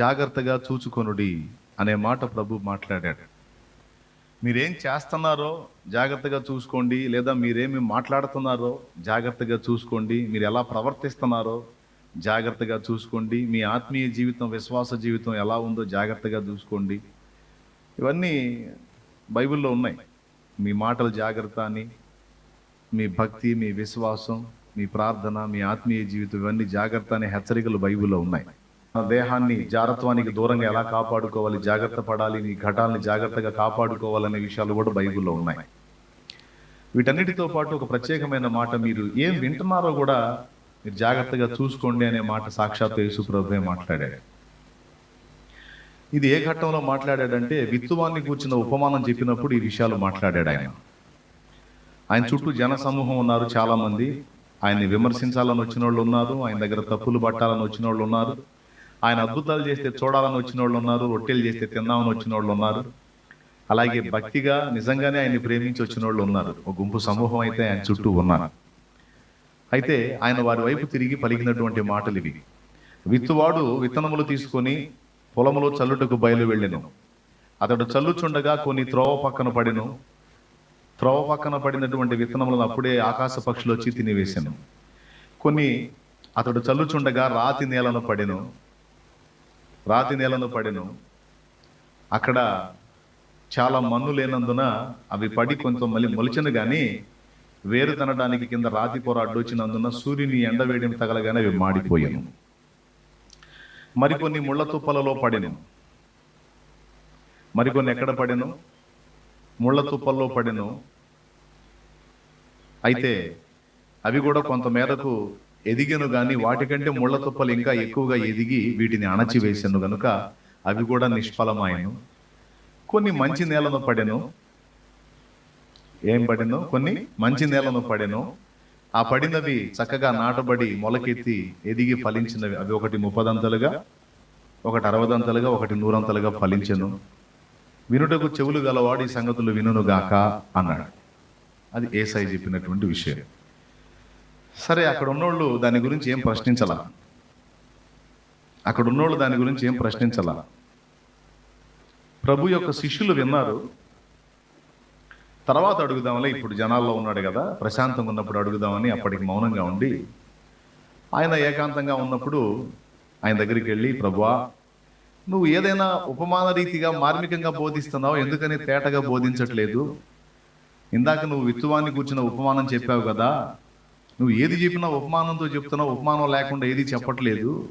జాగ్రత్తగా చూచుకొనుడి అనే మాట ప్రభు మాట్లాడాడు. మీరేం చేస్తున్నారో జాగ్రత్తగా చూసుకోండి లేదా మీరేమి మాట్లాడుతున్నారో జాగ్రత్తగా చూసుకోండి మీరు ఎలా ప్రవర్తిస్తున్నారో జాగ్రత్తగా చూసుకోండి మీ ఆత్మీయ జీవితం విశ్వాస జీవితం ఎలా ఉందో జాగ్రత్తగా చూసుకోండి. ఇవన్నీ బైబిల్లో ఉన్నాయి. మీ మాటలు జాగ్రత్త అని మీ భక్తి మీ విశ్వాసం మీ ప్రార్థన మీ ఆత్మీయ జీవితం ఇవన్నీ జాగ్రత్త అనే హెచ్చరికలు బైబిల్లో ఉన్నాయి. దేహాన్ని జారత్వానికి దూరంగా ఎలా కాపాడుకోవాలి జాగ్రత్త పడాలి నీ ఘటాలని జాగ్రత్తగా కాపాడుకోవాలనే విషయాలు కూడా బైబిల్లో ఉన్నాయి. వీటన్నిటితో పాటు ఒక ప్రత్యేకమైన మాట మీరు ఏం వింటున్నారో కూడా మీరు జాగ్రత్తగా చూసుకోండి అనే మాట సాక్షాత్ యేసు ప్రభువే మాట్లాడాడు. ఇది ఏ ఘట్టంలో మాట్లాడాడంటే విత్తువాన్ని కూర్చున్న ఉపమానం చెప్పినప్పుడు ఈ విషయాలు మాట్లాడాడు ఆయన. ఆయన చుట్టూ జన సమూహం ఉన్నారు చాలా మంది ఆయన్ని విమర్శించాలని వచ్చిన వాళ్ళు ఉన్నారు ఆయన దగ్గర తప్పులు పట్టాలని వచ్చిన వాళ్ళు ఉన్నారు. ఆయన అద్భుతాలు చేస్తే చూడాలని వచ్చిన వాళ్ళు ఉన్నారు రొట్టెలు చేస్తే తిందామని వచ్చిన వాళ్ళు ఉన్నారు. అలాగే భక్తిగా నిజంగానే ఆయన్ని ప్రేమించి వచ్చిన వాళ్ళు ఉన్నారు. ఒక గుంపు సమూహం అయితే ఆయన చుట్టూ ఉన్నారు అయితే ఆయన వారి వైపు తిరిగి పలికినటువంటి మాటలు ఇవి. విత్తువాడు విత్తనములు తీసుకొని పొలములో చల్లుటకు బయలు వెళ్ళెను అతడు చల్లుచుండగా కొన్ని త్రోవ పక్కన పడెను. త్రోవ పక్కన పడినటువంటి విత్తనములను అప్పుడే ఆకాశ పక్షులు వచ్చి తినివేశాను కొన్ని అతడు చల్లుచుండగా రాతి నేలను పడెను. రాతి నేలను పడెను. అక్కడ చాలా మన్ను లేనందున అవి పడి కొంత మళ్ళీ మొలిచను కానీ వేరు తనడానికి కింద రాతి పొర అడ్డొచ్చినందున సూర్యుని ఎండవేడిని తగలగానే అవి మాడిపోయాను. మరికొన్ని ముళ్ళ తుప్పలలో పడెను. మరికొన్ని ఎక్కడ పడెను? ముళ్ళ తుప్పల్లో పడెను. అయితే అవి కూడా కొంత మేరకు ఎదిగెను కానీ వాటికంటే ముళ్ళ తుప్పలు ఇంకా ఎక్కువగా ఎదిగి వీటిని అణచివేశాను గనుక అవి కూడా నిష్ఫలమాయను. కొన్ని మంచి నేలను పడెను. ఏం పడెను? కొన్ని మంచి నేలను పడెను. ఆ పడినవి చక్కగా నాటబడి మొలకెత్తి ఎదిగి ఫలించినవి. అవి ఒకటి ముప్పదంతలుగా ఒకటి అరవదంతలుగా ఒకటి నూరంతలుగా ఫలించెను. వినుటకు చెవులు గలవాడి సంగతులు వినుగాక అన్నాడు. అది ఏసై చెప్పినటువంటి విషయం. సరే అక్కడ ఉన్నోళ్ళు దాని గురించి ఏం ప్రశ్నించాల? అక్కడ ఉన్నోళ్ళు దాని గురించి ఏం ప్రశ్నించాల? ప్రభు యొక్క శిష్యులు విన్నారు. తర్వాత అడుగుదామలే ఇప్పుడు జనాల్లో ఉన్నాడు కదా ప్రశాంతంగా ఉన్నప్పుడు అడుగుదామని అప్పటికి మౌనంగా ఉండి ఆయన ఏకాంతంగా ఉన్నప్పుడు ఆయన దగ్గరికి వెళ్ళి ప్రభువా నువ్వు ఏదైనా ఉపమాన రీతిగా మార్మికంగా బోధిస్తున్నావు? ఎందుకని తేటగా బోధించట్లేదు? ఇందాక నువ్వు విత్తువాన్ని కూర్చున్న ఉపమానం చెప్పావు కదా నువ్వు ఏది చెప్పినా ఉపమానంతో చెప్తున్నావు ఉపమానం లేకుండా ఏది చెప్పట్లేదు.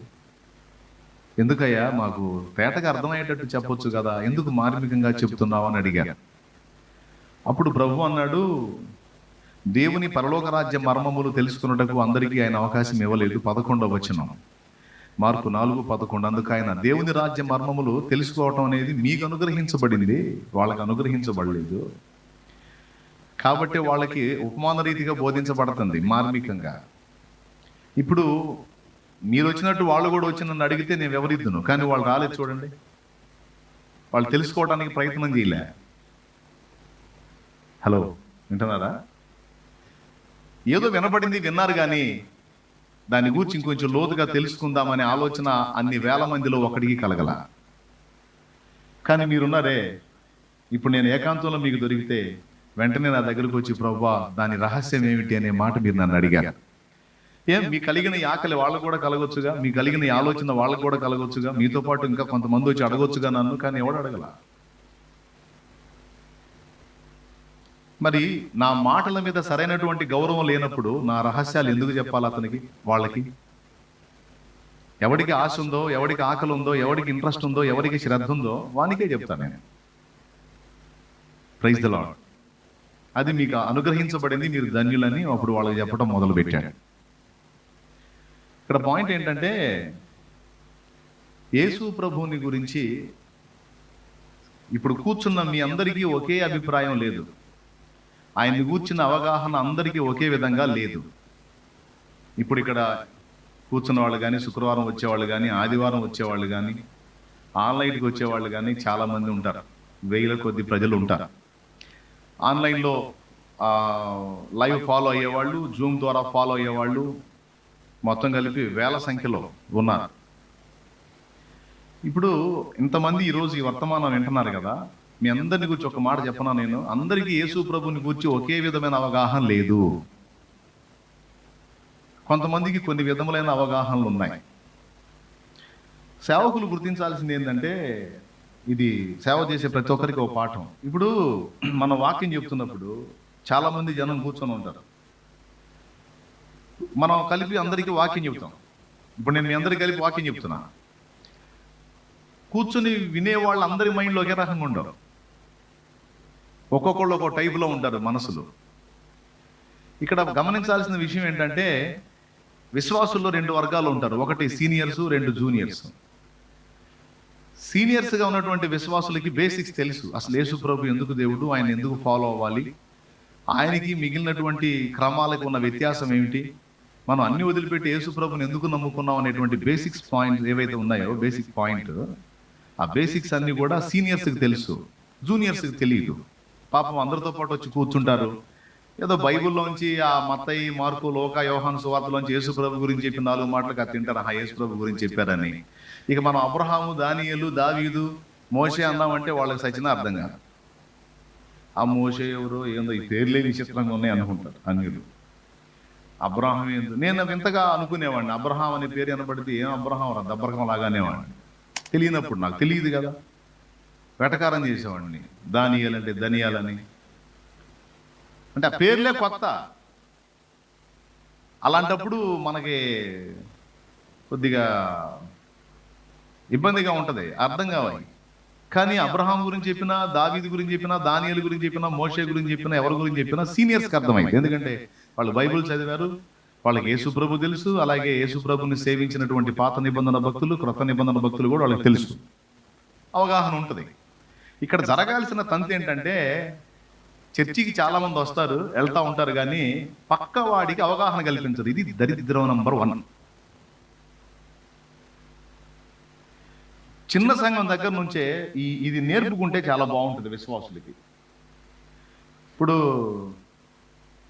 ఎందుకయ్యా మాకు తేటగా అర్థమయ్యేటట్టు చెప్పొచ్చు కదా ఎందుకు మార్మికంగా చెప్తున్నావు అని అడిగారు అప్పుడు ప్రభు అన్నాడు దేవుని పరలోక రాజ్య మర్మములు తెలుసుకున్నటకు అందరికీ ఆయన అవకాశం ఇవ్వలేదు పదకొండవ వచనం. మార్కు నాలుగు పదకొండు. అందుకు ఆయన దేవుని రాజ్య మర్మములు తెలుసుకోవటం అనేది మీకు అనుగ్రహించబడింది వాళ్ళకి అనుగ్రహించబడలేదు. కాబట్టి వాళ్ళకి ఉపమాన రీతిగా బోధించబడుతుంది మార్మికంగా. ఇప్పుడు మీరు వచ్చినట్టు వాళ్ళు కూడా వచ్చి నన్ను అడిగితే నేను ఎవరిద్దును కానీ వాళ్ళు రాలేదు చూడండి. వాళ్ళు తెలుసుకోవడానికి ప్రయత్నం చేయలే. హలో వింటున్నారా? ఏదో వినపడింది విన్నారు కానీ దాని గురించి ఇంకొంచెం లోతుగా తెలుసుకుందామనే ఆలోచన అన్ని వేల మందిలో ఒకడికి కలగల. కానీ మీరున్నారే ఇప్పుడు నేను ఏకాంతంలో మీకు దొరికితే వెంటనే నా దగ్గరకు వచ్చి ప్రభా దాని రహస్యం ఏమిటి అనే మాట మీరు నన్ను అడిగారు. ఏం? మీ కలిగిన ఆకలి వాళ్ళకు కూడా కలగొచ్చుగా? మీ కలిగిన ఆలోచన వాళ్ళకు కూడా కలగొచ్చుగా? మీతో పాటు ఇంకా కొంతమంది వచ్చి అడగొచ్చుగా నన్ను? కానీ ఎవడు అడగల? మరి నా మాటల మీద సరైనటువంటి గౌరవం లేనప్పుడు నా రహస్యాలు ఎందుకు చెప్పాలి అతనికి వాళ్ళకి? ఎవడికి ఆశ ఉందో ఎవడికి ఆకలి ఉందో ఎవడికి ఇంట్రెస్ట్ ఉందో ఎవరికి శ్రద్ధ ఉందో వానికే చెప్తాను నేను. ప్రైజ్ ద లాడ్ అది మీకు అనుగ్రహించబడింది మీరు ధన్యులని అప్పుడు వాళ్ళకి చెప్పడం మొదలు పెట్టాడు ఇక్కడ పాయింట్ ఏంటంటే యేసు ప్రభువుని గురించి ఇప్పుడు కూర్చున్న మీ అందరికీ ఒకే అభిప్రాయం లేదు. ఆయన్ని కూర్చున్న అవగాహన అందరికీ ఒకే విధంగా లేదు. ఇప్పుడు ఇక్కడ కూర్చున్న వాళ్ళు కానీ శుక్రవారం వచ్చేవాళ్ళు కానీ ఆదివారం వచ్చేవాళ్ళు కానీ ఆన్లైన్కి వచ్చేవాళ్ళు కానీ చాలామంది ఉంటారు. వేల కొద్ది ప్రజలు ఉంటారు. ఆన్లైన్లో లైవ్ ఫాలో అయ్యేవాళ్ళు జూమ్ ద్వారా ఫాలో అయ్యేవాళ్ళు మొత్తం కలిపి వేల సంఖ్యలో ఉన్నారు. ఇప్పుడు ఇంతమంది ఈరోజు ఈ వర్తమానం వింటున్నారు కదా మీ అందరిని గురించి ఒక మాట చెప్పనా నేను? అందరికీ యేసు ప్రభుని గురించి ఒకే విధమైన అవగాహన లేదు. కొంతమందికి కొన్ని విధములైన అవగాహనలు ఉన్నాయి. సేవకులు గుర్తించాల్సింది ఏంటంటే ఇది సేవ చేసే ప్రతి ఒక్కరికి ఒక పాఠం. ఇప్పుడు మనం వాక్యం చెప్తున్నప్పుడు చాలామంది జనం కూర్చొని ఉంటారు. మనం కలిపి అందరికీ వాక్యం చెప్తాం. ఇప్పుడు నేను మీ అందరికి కలిపి వాక్యం చెప్తున్నా. కూర్చుని వినే వాళ్ళు అందరి మైండ్లో ఒకే రకంగా ఉండరు. ఒక్కొక్కళ్ళు ఒక్కో టైపులో ఉంటారు మనసులు. ఇక్కడ గమనించాల్సిన విషయం ఏంటంటే విశ్వాసుల్లో రెండు వర్గాలు ఉంటారు. ఒకటి సీనియర్స్ రెండు జూనియర్స్. సీనియర్స్గా ఉన్నటువంటి విశ్వాసులకి బేసిక్స్ తెలుసు. అసలు యేసుప్రభు ఎందుకు దేవుడు? ఆయన ఎందుకు ఫాలో అవ్వాలి? ఆయనకి మిగిలినటువంటి క్రమాలకు ఉన్న వ్యత్యాసం ఏమిటి? మనం అన్ని వదిలిపెట్టి యేసు ప్రభుని ఎందుకు నమ్ముకున్నాం అనేటువంటి బేసిక్స్ పాయింట్స్ ఏవైతే ఉన్నాయో బేసిక్ పాయింట్ ఆ బేసిక్స్ అన్ని కూడా సీనియర్స్కి తెలుసు. జూనియర్స్కి తెలియదు. పాపం అందరితో పాటు వచ్చి కూర్చుంటారు. ఏదో బైబిల్లోంచి ఆ మత్తయి మార్కు లోక యోహాను సువార్తలోంచి యేసు ప్రభు గురించి చెప్పిన నాలుగు మాటలకు అది తింటారు? ఆ యేసు ప్రభు గురించి చెప్పారని. ఇక మనం అబ్రహాము దానియలు దావీదు మోసే అన్నామంటే వాళ్ళకి సచిన అర్థం కాదు. ఆ మోసే ఎవరో ఏందో ఈ పేర్లే విచిత్రంగా ఉన్నాయి అనుకుంటారు అన్యులు అబ్రహాం ఏందో. నేను ఇంతగా అనుకునేవాడిని. అబ్రహాం అనే పేరు వినబడితే ఏం అబ్రహాం రా దబ్బరకం లాగానేవాడిని తెలియనప్పుడు నాకు తెలియదు కదా. వెటకారం చేసేవాడిని. దానియాలంటే ధనియాలని అంటే ఆ పేర్లే కొత్త. అలాంటప్పుడు మనకి కొద్దిగా ఇబ్బందిగా ఉంటది అర్థం కావాలి. కానీ అబ్రహాం గురించి చెప్పినా దావీది గురించి చెప్పినా దానియలు గురించి చెప్పినా మోషే గురించి చెప్పినా ఎవరి గురించి చెప్పినా సీనియర్స్కి అర్థమైంది. ఎందుకంటే వాళ్ళు బైబిల్ చదివారు వాళ్ళకి యేసు ప్రభు తెలుసు అలాగే యేసు ప్రభుని సేవించినటువంటి పాత నిబంధన భక్తులు క్రొత్త నిబంధన భక్తులు కూడా వాళ్ళకి తెలుసు. అవగాహన ఉంటుంది. ఇక్కడ జరగాల్సిన తంతు ఏంటంటే చర్చికి చాలా మంది వస్తారు వెళ్తూ ఉంటారు కానీ పక్క వాడికి అవగాహన కల్పించరు. ఇది దరిద్రం నంబర్ వన్. చిన్న సంఘం దగ్గర నుంచే ఈ ఇది నేర్పుకుంటే చాలా బాగుంటుంది విశ్వాసులకి. ఇప్పుడు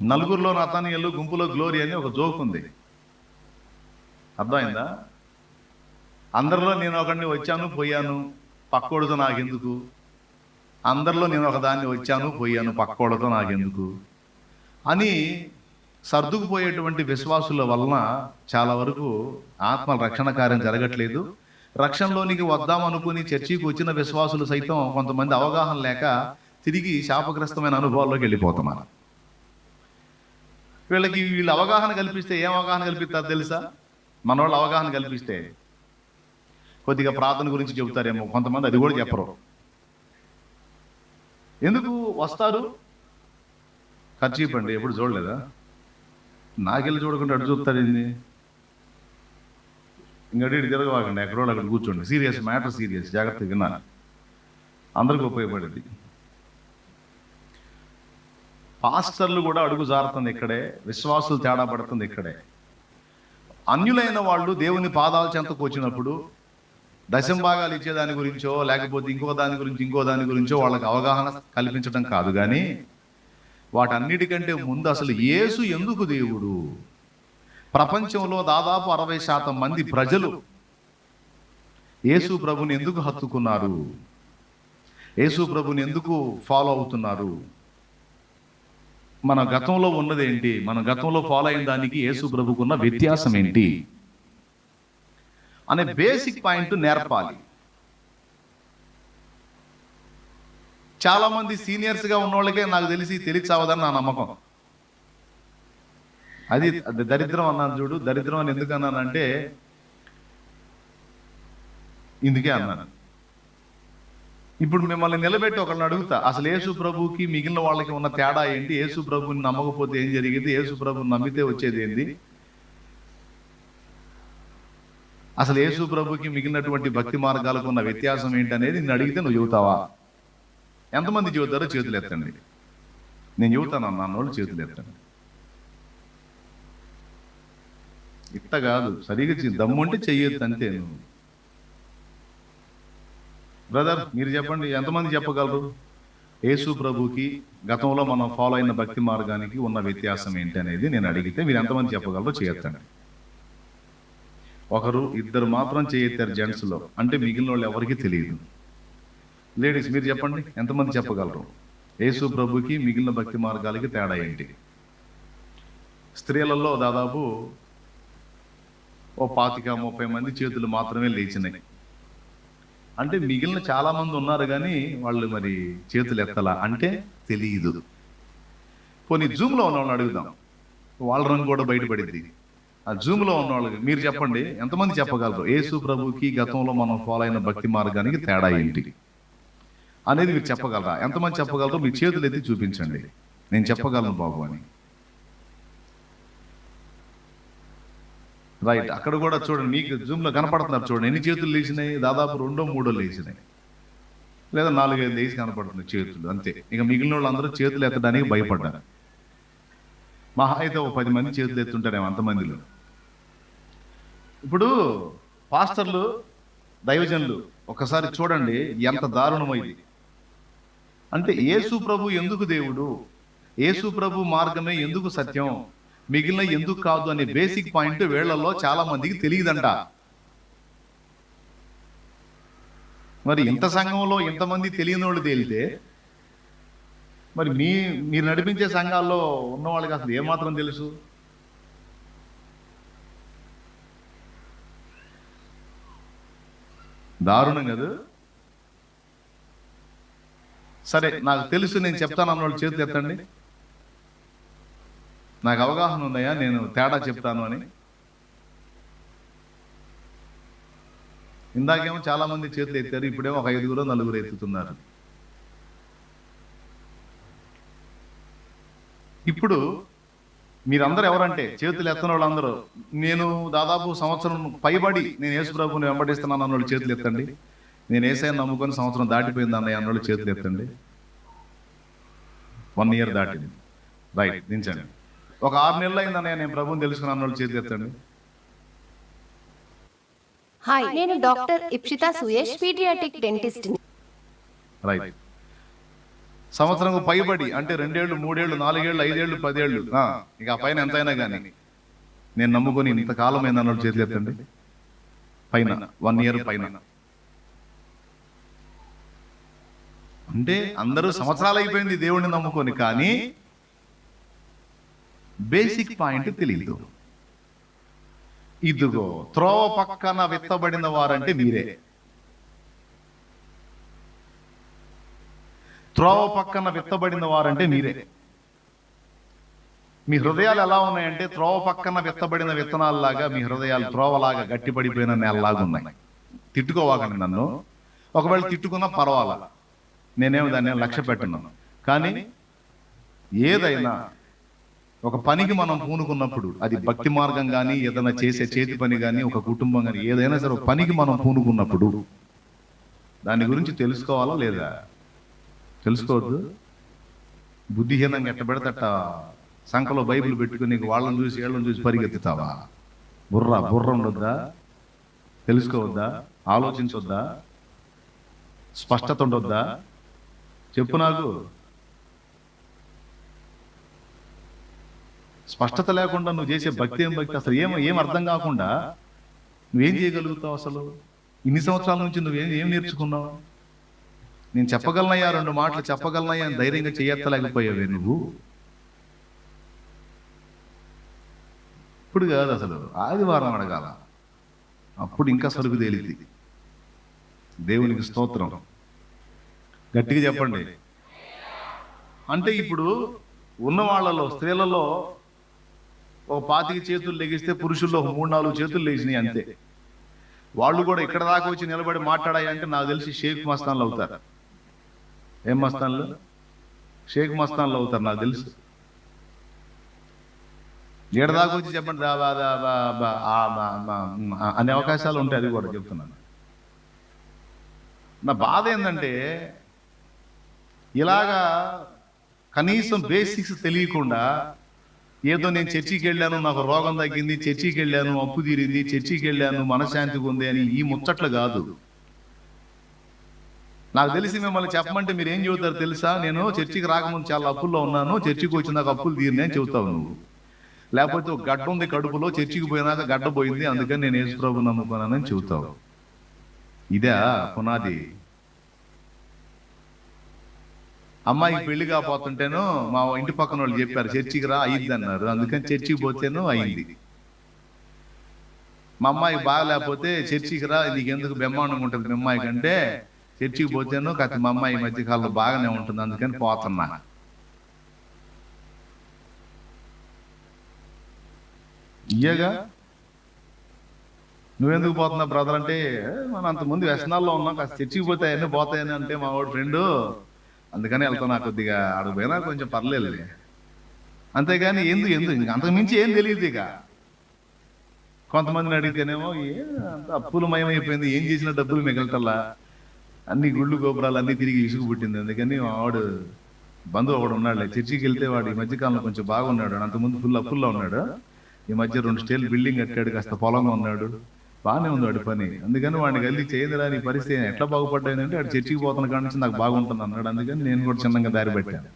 నలుగురిలో నతానియలు గుంపులో గ్లోరీ అని ఒక జోక్ ఉంది. అర్థమైందా? అందరిలో నేను ఒకడిని వచ్చాను పోయాను పక్కోడితో నాకెందుకు? అందరిలో నేను ఒకదాన్ని వచ్చాను పోయాను పక్కోడతో నాకెందుకు? అని సర్దుకుపోయేటువంటి విశ్వాసుల వలన చాలా వరకు ఆత్మ రక్షణ కార్యం జరగట్లేదు. రక్షణలోనికి వద్దామనుకుని చర్చికి వచ్చిన విశ్వాసులు సైతం కొంతమంది అవగాహన లేక తిరిగి శాపగ్రస్తమైన అనుభవాల్లోకి వెళ్ళిపోతున్నారు. వీళ్ళకి వీళ్ళు అవగాహన కల్పిస్తే ఏం అవగాహన కల్పిస్తారు తెలుసా? మన వాళ్ళు అవగాహన కల్పిస్తే కొద్దిగా ప్రార్థన గురించి చెబుతారేమో కొంతమంది అది కూడా చెప్పరు. ఎందుకు వస్తారు? ఖర్చు ఇవ్వండి ఎప్పుడు చూడలేదా? నాకెళ్ళి చూడకుండా అటు చూస్తారేంది ఇంకటి తిరగవాకండి ఎక్కడో అక్కడ కూర్చోండి. Serious matter serious. జాగ్రత్తగా విన్నాను అందరికి ఉపయోగపడేది. పాస్టర్లు కూడా అడుగు జారుతుంది ఇక్కడే విశ్వాసులు తేడా పడుతుంది ఇక్కడే. అన్యులైన వాళ్ళు దేవుని పాదాల చెంతకు వచ్చినప్పుడు దశం భాగాలు ఇచ్చే దాని గురించో లేకపోతే ఇంకో దాని గురించి ఇంకో దాని గురించో వాళ్ళకి అవగాహన కల్పించడం కాదు. కానీ వాటన్నిటికంటే ముందు అసలు యేసు ఎందుకు దేవుడు? ప్రపంచంలో దాదాపు అరవై శాతం మంది ప్రజలు యేసు ప్రభుని ఎందుకు హత్తుకున్నారు? యేసు ప్రభుని ఎందుకు ఫాలో అవుతున్నారు? మన గతంలో ఉన్నది ఏంటి మన గతంలో ఫాలో అయిన దానికి యేసు ప్రభుకున్న వ్యత్యాసం ఏంటి అనే బేసిక్ పాయింట్ నేర్పాలి. చాలా మంది సీనియర్స్గా ఉన్న వాళ్ళకే నాకు తెలిసి తెలియచావదని నా నమ్మకం. అది దరిద్రం అన్నాను చూడు దరిద్రం అని ఎందుకు అన్నానంటే ఇందుకే అన్నాను. ఇప్పుడు మిమ్మల్ని నిలబెట్టి ఒకళ్ళని అడుగుతా అసలు యేసు ప్రభుకి మిగిలిన వాళ్ళకి ఉన్న తేడా ఏంటి? యేసు ప్రభుని నమ్మకపోతే ఏం జరిగింది? యేసు ప్రభుని నమ్మితే వచ్చేది ఏంది? అసలు యేసు ప్రభుకి మిగిలినటువంటి భక్తి మార్గాలకు ఉన్న వ్యత్యాసం ఏంటనేది నేను అడిగితే నువ్వు చెబుతావా ఎంతమంది చెబుతారో చేతులు ఎత్తండి నేను చెబుతాను అన్న వాళ్ళు చేతులు ఎత్తండి ఇట్ట కాదు సరిగా. దమ్ము అంటే చెయ్యొద్దు అంతే నువ్వు. బ్రదర్ మీరు చెప్పండి ఎంతమంది చెప్పగలరు? యేసు ప్రభుకి గతంలో మనం ఫాలో అయిన భక్తి మార్గానికి ఉన్న వ్యత్యాసం ఏంటి అనేది నేను అడిగితే మీరు ఎంతమంది చెప్పగలరో చేయొచ్చండి ఒకరు ఇద్దరు మాత్రం చేయెత్తారు జెంట్స్లో. అంటే మిగిలిన వాళ్ళు ఎవరికి తెలియదు. లేడీస్ మీరు చెప్పండి ఎంతమంది చెప్పగలరు? యేసు ప్రభుకి మిగిలిన భక్తి మార్గాలకి తేడా ఏంటి? స్త్రీలలో దాదాపు ఓ పాతిక ముప్పై మంది చేతులు మాత్రమే లేచినాయి. అంటే మిగిలిన చాలా మంది ఉన్నారు కానీ వాళ్ళు మరి చేతులు ఎత్తలా? అంటే తెలియదు. పోనీ జూమ్లో ఉన్న వాళ్ళని అడుగుదాం. వాళ్ళ రంగు కూడా బయటపడింది. ఆ జూమ్లో ఉన్న వాళ్ళకి మీరు చెప్పండి ఎంతమంది చెప్పగలరు? యేసు ప్రభుకి గతంలో మనం ఫాలో అయిన భక్తి మార్గానికి తేడా ఏంటి? అనేది మీరు చెప్పగలరా? ఎంతమంది చెప్పగలరో మీ చేతులు ఎత్తి చూపించండి. నేను చెప్పగలను బాబు అని. రైట్ అక్కడ కూడా చూడండి మీకు జూమ్లో కనపడుతున్నారు చూడండి. ఎన్ని చేతులు లేచినాయి? దాదాపు రెండో మూడో లేచినాయి. లేదా నాలుగైదు లేచి కనపడుతుంది చేతులు అంతే. ఇక మిగిలిన వాళ్ళందరూ చేతులు ఎత్తడానికి భయపడ్డారు. మహా అయితే ఒక పది మంది చేతులు ఎత్తుంటారేమో అంతమందిలో. ఇప్పుడు పాస్టర్లు దైవజనులు ఒకసారి చూడండి ఎంత దారుణమైంది. అంటే యేసు ప్రభు ఎందుకు దేవుడు? యేసు ప్రభు మార్గమే ఎందుకు సత్యం? మిగిలిన ఎందుకు కాదు అనే బేసిక్ పాయింట్ వీళ్ళల్లో చాలా మందికి తెలియదంట. మరి ఇంత సంఘంలో ఇంతమంది తెలియని వాళ్ళు తేలితే మరి మీ మీరు నడిపించే సంఘాల్లో ఉన్న వాళ్ళకి అసలు ఏమాత్రం తెలుసు? దారుణం కదా సరే నాకు తెలుసు నేను చెప్తాను అన్న వాళ్ళు చేతులు ఎత్తండి. నాకు అవగాహన ఉన్నాయా? నేను తేడా చెప్తాను అని. ఇందాకేమో చాలా మంది చేతులు ఎత్తారు ఇప్పుడేమో ఒక ఐదుగురు నలుగురు ఎత్తుతున్నారు. ఇప్పుడు మీరందరూ ఎవరంటే? చేతులు ఎత్తన వాళ్ళందరూ. నేను దాదాపు సంవత్సరం పైబడి నేను యేసు ప్రభుని వెంబడిస్తున్నాను అన్నోళ్ళు చేతులు ఎత్తండి. నేను ఏసైనా నమ్ముకొని సంవత్సరం దాటిపోయింది అన్నయ్య అన్నోళ్ళు చేతులు ఎత్తండి. వన్ ఇయర్ దాటింది. రైట్ దించండి. ఒక ఆరు నెలలు అయింది అన్నయ్య నేను ప్రభుని తెలుసుకున్న అన్నోళ్ళు చేతులు ఎత్తండి. హాయ్ నేను doctor Ipshita Suyesh paediatric dentist right సంవత్సరం పైబడి అంటే రెండేళ్ళు మూడేళ్ళు నాలుగేళ్ళు ఐదేళ్ళు పదేళ్ళు ఆ, ఇక ఆ పైన ఎంతైనా కానీ. నేను నమ్ముకొని ఇంతకాలం అన్నోళ్ళు చేతులు ఎత్తండి పైన వన్ ఇయర్ పైన. అంటే అందరూ సంవత్సరాలు అయిపోయింది దేవుడిని నమ్ముకొని కానీ బేసిక్ పాయింట్ తెలియదు ఇదిగో త్రోవ పక్కన విత్తబడిన వారంటే మీరే. త్రోవ పక్కన విత్తబడిన వారంటే మీరే. మీ హృదయాలు ఎలా ఉన్నాయంటే త్రోవ పక్కన విత్తబడిన విత్తనాలలాగా మీ హృదయాలు త్రోవలాగా గట్టిపడిపోయిన నేలలాగా ఉన్నాయి. తిట్టుకోవాకండి నన్ను. ఒకవేళ తిట్టుకున్నా పర్వాలా. నేనేమి దాన్ని లక్ష్య పెట్టున్నాను కానీ ఏదైనా ఒక పనికి మనం పూనుకున్నప్పుడు అది భక్తి మార్గం కానీ ఏదైనా చేసే చేతి పని కానీ ఒక కుటుంబం కానీ ఏదైనా సరే ఒక పనికి మనం పూనుకున్నప్పుడు దాని గురించి తెలుసుకోవాలా లేదా? తెలుసుకోవద్దు. బుద్ధిహీనంగా ఎట్ట పెడతట సంఖలో బైబిల్ పెట్టుకుని నీకు వాళ్ళని చూసి వీళ్ళని చూసి పరిగెత్తుతావా? బుర్ర బుర్ర ఉండొద్దా? తెలుసుకోవద్దా? ఆలోచించొద్దా? స్పష్టత ఉండొద్దా? చెప్పు నాకు స్పష్టత లేకుండా నువ్వు చేసే భక్తి ఏం భక్తి? అసలు ఏం ఏం అర్థం కాకుండా నువ్వేం చేయగలుగుతావు అసలు? ఇన్ని సంవత్సరాల నుంచి నువ్వేం ఏం నేర్చుకున్నావు? నేను చెప్పగలనయ్యా? రెండు మాటలు చెప్పగలనయ్యా? అని ధైర్యంగా చేయత్తలేకపోయావే నువ్వు? ఇప్పుడు కాదు అసలు. ఆదివారం అడగాల. అప్పుడు ఇంకా సరుకు తేలింది. దేవునికి స్తోత్రం. గట్టిగా చెప్పండి. అంటే ఇప్పుడు ఉన్న వాళ్ళలో స్త్రీలలో ఒక పాతిక చేతులు లెగిస్తే పురుషుల్లో ఒక మూడు నాలుగు చేతులు లేచినాయి అంతే. వాళ్ళు కూడా ఇక్కడ దాకా వచ్చి నిలబడి మాట్లాడాయి అంటే నాకు తెలిసి షేక్ మస్తాన్లు అవుతారు. ఏం మస్తాన్లు? షేక్ మస్తాన్లు అవుతారు నాకు తెలుసు. ఏడ దాకా వచ్చి చెప్పండి దా బా బా బా అనే అవకాశాలు ఉంటాయి అది కూడా చెప్తున్నాను. నా బాధ ఏంటంటే ఇలాగా కనీసం బేసిక్స్ తెలియకుండా ఏదో నేను చర్చికి వెళ్ళాను నాకు రోగం తగ్గింది చర్చికి వెళ్ళాను అప్పు తీరింది చర్చికి వెళ్ళాను మనశ్శాంతిగా ఉంది అని ఈ ముచ్చట్లు కాదు. నాకు తెలిసి మిమ్మల్ని చెప్పమంటే మీరు ఏం చెబుతారు తెలుసా? నేను చర్చికి రాకముందు చాలా అప్పుల్లో ఉన్నాను. చర్చికి వచ్చినాక అప్పులు తీరినాయి అని చెబుతావు నువ్వు. లేకపోతే ఒక గడ్డ ఉంది కడుపులో చర్చికి పోయినాక గడ్డ పోయింది. అందుకని నేను యేసుప్రభు నమ్ముకున్నానని చెబుతావు. ఇదే పునాది. అమ్మాయికి పెళ్ళి కాపోతుంటేను మా ఇంటి పక్కన వాళ్ళు చెప్పారు చర్చికి రా అయ్యింది అన్నారు. అందుకని చర్చికి పోతేను అయింది. మా అమ్మాయికి బాగలేకపోతే చర్చికి రా నీకు ఎందుకు బ్రహ్మాండంగా ఉంటుంది మీ అమ్మాయి కంటే? చర్చికి పోతేను కాకపోతే మా అమ్మాయి ఈ మధ్య కాలంలో బాగానే ఉంటుంది అందుకని పోతున్నా. ఇయ్యగా నువ్వెందుకు పోతున్నావు బ్రదర్ అంటే మనం అంతకుముందు వ్యసనాల్లో ఉన్నాం కాస్త చర్చికి పోతే అవన్నీ పోతాయని అంటే మా వాడు ఫ్రెండ్ అందుకని వెళ్తున్నా కొద్దిగా అడుగు పోయినా కొంచెం పర్లేదులే. అంతేగాని ఎందుకు ఎందుకు ఇంక అంతకు మించి ఏం తెలియదు ఇక. కొంతమందిని అడిగితేనేమో ఏ అంత అప్పుల మయమైపోయింది ఏం చేసినా డబ్బులు మిగలటల్లా. అన్ని గుళ్ళు గోపురాలు అన్ని తిరిగి ఇసుగు పుట్టింది. అందుకని వాడు బంధువు ఒకడు ఉన్నాడు చర్చికి వెళ్తే వాడు ఈ మధ్యకాలంలో కొంచెం బాగున్నాడు. అంతకుముందు ఫుల్ అప్పుల్లో ఉన్నాడు. ఈ మధ్య రెండు స్టేల్ బిల్డింగ్ కట్టాడు కాస్త పొలంగా ఉన్నాడు. బాగానే ఉంది వాడి పని. అందుకని వాడిని కలిసి చేయదురా పరిస్థితి. ఎట్లా బాగుపడ్డాయంటే వాడు చర్చికి పోతున్న కాడ నుంచి నాకు బాగుంటుంది అన్నాడు. అందుకని నేను కూడా చిన్నగా దారి పెట్టాను.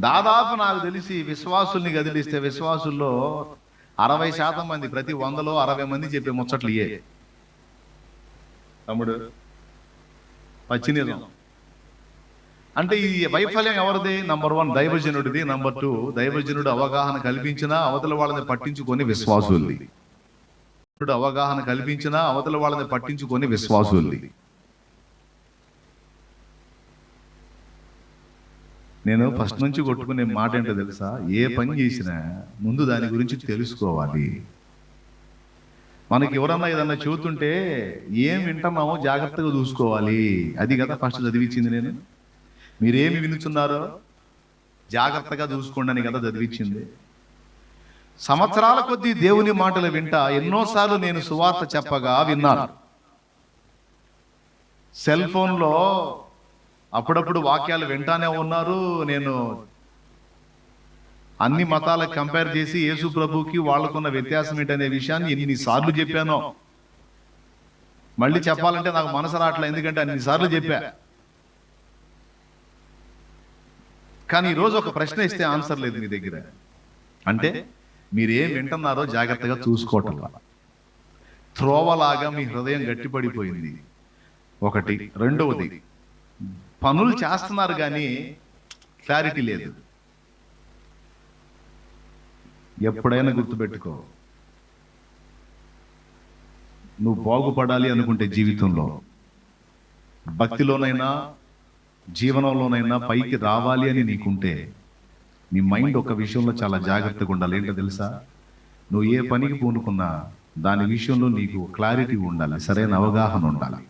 దాదాపు నాకు తెలిసి విశ్వాసుల్ని కదిలిస్తే విశ్వాసుల్లో అరవై శాతం మంది ప్రతి వందలో అరవై మంది చెప్పే ముచ్చట్లు ఇయే తమ్ముడు? పచ్చినిజం అంటే ఈ వైఫల్యం ఎవరిది? నంబర్ వన్ దైవజనుడిది. నంబర్ టూ దైవజనుడు అవగాహన కల్పించినా అవతల వాళ్ళని పట్టించుకొని విశ్వాసుల్ది దైవజనుడు అవగాహన కల్పించినా అవతల వాళ్ళని పట్టించుకొని విశ్వాసుల్ది నేను ఫస్ట్ నుంచి కొట్టుకునే మాట ఏంటో తెలుసా? ఏ పని చేసినా ముందు దాని గురించి తెలుసుకోవాలి. మనకి ఎవరన్నా ఏదన్నా చెబుతుంటే ఏం వింటున్నామో జాగ్రత్తగా చూసుకోవాలి. అది కదా ఫస్ట్ చదివించింది నేను. మీరేమి వినుచున్నారో జాగ్రత్తగా చూసుకోండి అని కదా చదివించింది. సంవత్సరాల కొద్దీ దేవుని మాటలు వింటా. ఎన్నోసార్లు నేను సువార్త చెప్పగా విన్నాను. సెల్ ఫోన్లో అప్పుడప్పుడు వాక్యాలు వింటానే ఉన్నారు. నేను అన్ని మతాలకు కంపేర్ చేసి యేసు ప్రభుకి వాళ్ళకున్న వ్యత్యాసం ఏంటనే విషయాన్ని ఎన్నిసార్లు చెప్పానో. మళ్ళీ చెప్పాలంటే నాకు మనసు రావట్లేదు ఎందుకంటే అన్నిసార్లు చెప్పా. కానీ ఈరోజు ఒక ప్రశ్న ఇస్తే ఆన్సర్ లేదు మీ దగ్గర. అంటే మీరేం వింటున్నారో జాగ్రత్తగా చూసుకోవటం త్రోవలాగా మీ హృదయం గట్టిపడిపోయింది. ఒకటి. రెండవది. పనులు చేస్తున్నారు కానీ క్లారిటీ లేదు. ఎప్పుడైనా గుర్తుపెట్టుకో. నువ్వు బాగుపడాలి అనుకుంటే జీవితంలో. భక్తిలోనైనా జీవనంలోనైనా పైకి రావాలి అని నీకుంటే నీ మైండ్ ఒక విషయంలో చాలా జాగ్రత్తగా ఉండాలి. ఏంటో తెలుసా? నువ్వు ఏ పనికి పూనుకున్నా దాని విషయంలో నీకు క్లారిటీ ఉండాలి. సరైన అవగాహన ఉండాలి.